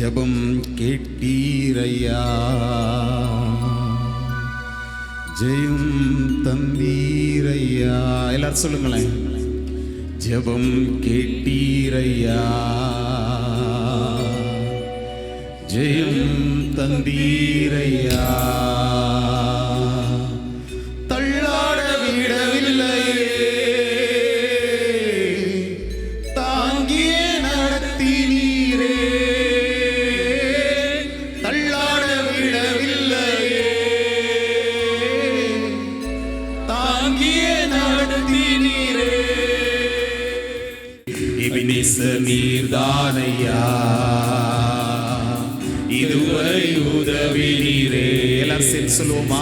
ஜெபம் கேட்டீரையா? ஜெயம் தந்தீரையா? எல்லாரும் சொல்லுங்களேன். ஜெபம் கேட்டீரையா? ஜெயம் தந்தீரையா? எபினேச நீர்தானையா. இதுவரை உதவி நீரே. எல்லாரும் சேர்ந்து சொல்லுவோமா?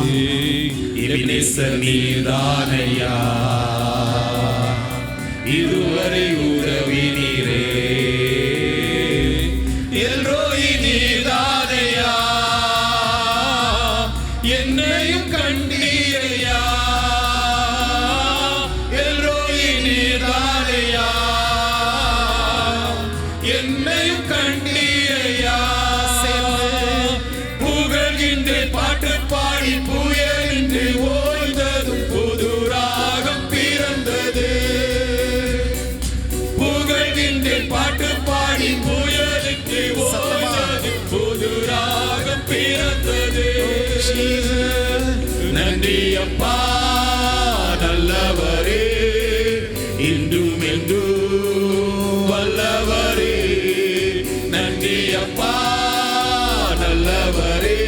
எபினேச நீர்தானையா. இதுவரை நன்றி நல்லவரே இன்றும் என்றும் வல்லவரே. நன்றி நல்லவரே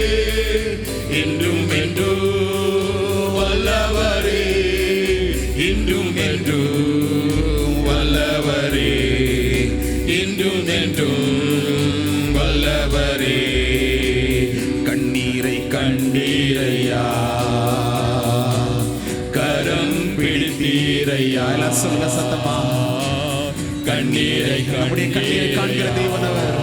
இன்றும் என்றும் வல்லவரே. இன்றும் என்றும் வல்லவரே. இன்றும் என்றும் வல்லவரே. கண்ணீரை கண்டீரையா. பிடித்தீரையா எல்லாம் சொல்லுங்க சத்தமா? கண்ணீரை நம்முடைய கண்ணீரை காண்கிற தேவனவர்.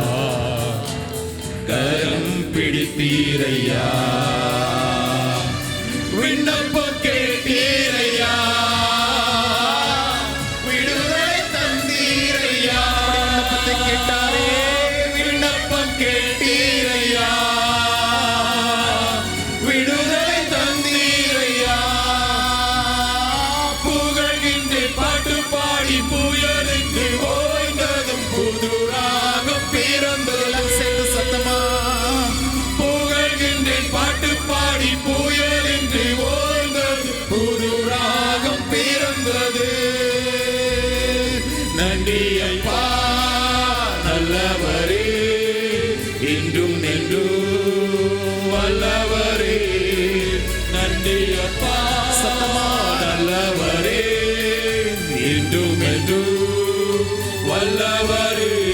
கரம் பிடித்தீரையா? விண்ணப்பம் வல்லவரே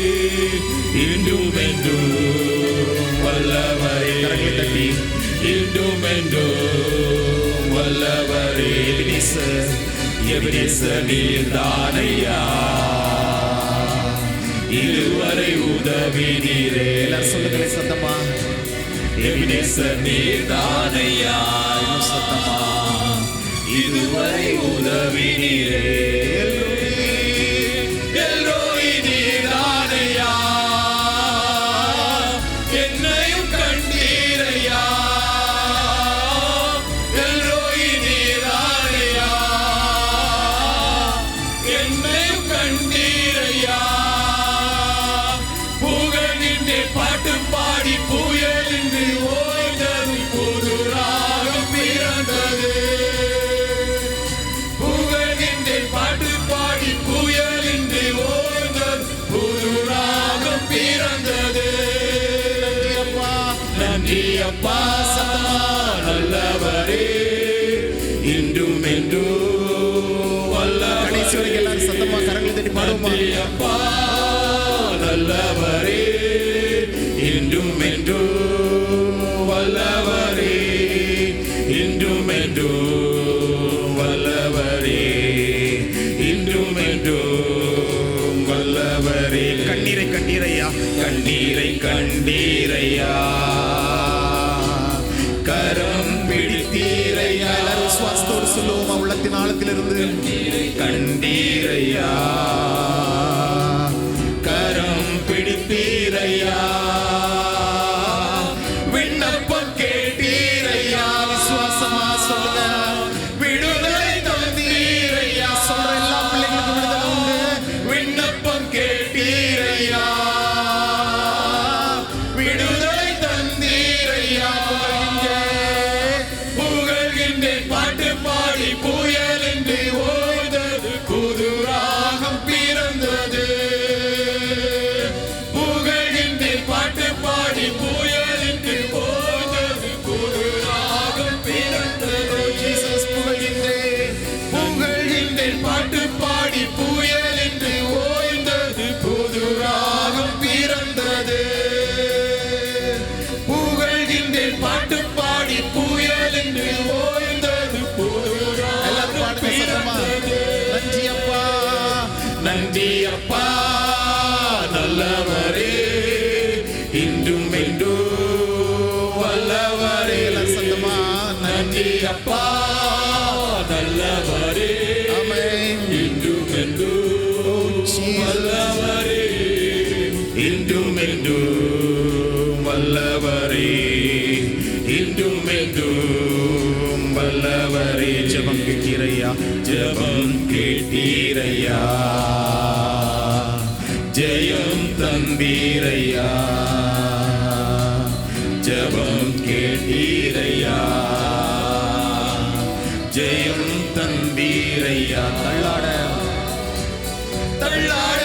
இன்றும் என்றும் வல்லவரே. கரங்களை தட்டி. இன்றும் என்றும் வல்லவரே. எபினேசர் எபினேசர் நீர்தானையா இதுவரை உதவி நீரே. எல்லாரும் சொல்லுங்களேன் சத்தமா. எபினேசர் நீர்தானையா இன்னும் சத்தமா. இதுவரை உதவி நீரே. நல்லவரே இன்றும் என்றும் வல்ல கடைசி வரைக்கும் எல்லாரும் சத்தமா கரங்களை தட்டி பாடுவோமா? அப்பா நல்லவரே. இன்றும் என்றும் சொல்லுவோமா உள்ளத்தின் ஆழத்திலிருந்து. கண்டீரையா கரம் பிடிப்பீரையா. அப்பா நல்லவரே. இன்றும் என்றும் வல்லவரே. சந்தமா நன்றி. அப்பா நல்லவரே. இன்றும் என்றும் வல்லவரே. இன்றும் என்றும் வல்லவரே. இன்றும் என்றும் வல்லவரே. ஜபம் கேட்டீரையா ஜபம் கேட்டீரையா ஜெயம் தந்தீரையா ஜபம் கேட்டீரையா. ஜெயம் தந்தீரையா தள்ளாட. தள்ளாட.